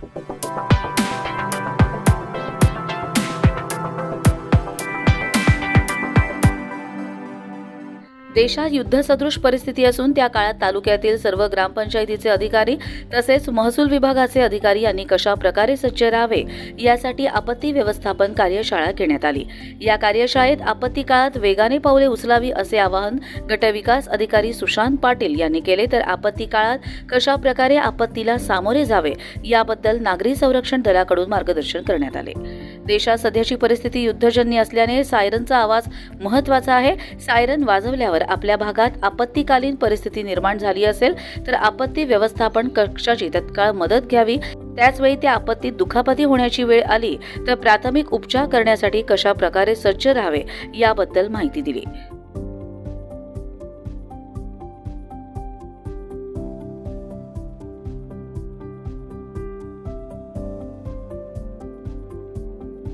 Thank you. देशात युद्धसदृश परिस्थिती असून त्या काळात तालुक्यातील सर्व ग्रामपंचायतीचे अधिकारी तसेच महसूल विभागाचे अधिकारी यांनी कशा प्रकारे सज्ज राहावे यासाठी आपत्ती व्यवस्थापन कार्यशाळा घेण्यात आली. या कार्यशाळेत आपत्ती काळात वेगाने पावले उचलावी असे आवाहन गटविकास अधिकारी सुशांत पाटील यांनी केले. तर आपत्ती काळात कशा प्रकारे आपत्तीला सामोरे जावे याबद्दल नागरी संरक्षण दलाकडून मार्गदर्शन करण्यात आले. देशात सध्याची परिस्थिती युद्धजन्य असल्याने सायरनचा आवाज महत्त्वाचा आहे. सायरन वाजवल्यावर आपल्या भागात आपत्तीकालीन परिस्थिती निर्माण झाली असेल तर आपत्ती व्यवस्थापन कक्षाची तत्काळ मदत घ्यावी. त्याचवेळी त्या आपत्तीत दुखापती होण्याची वेळ आली तर प्राथमिक उपचार करण्यासाठी कशा प्रकारे सज्ज राहावे याबद्दल माहिती दिली.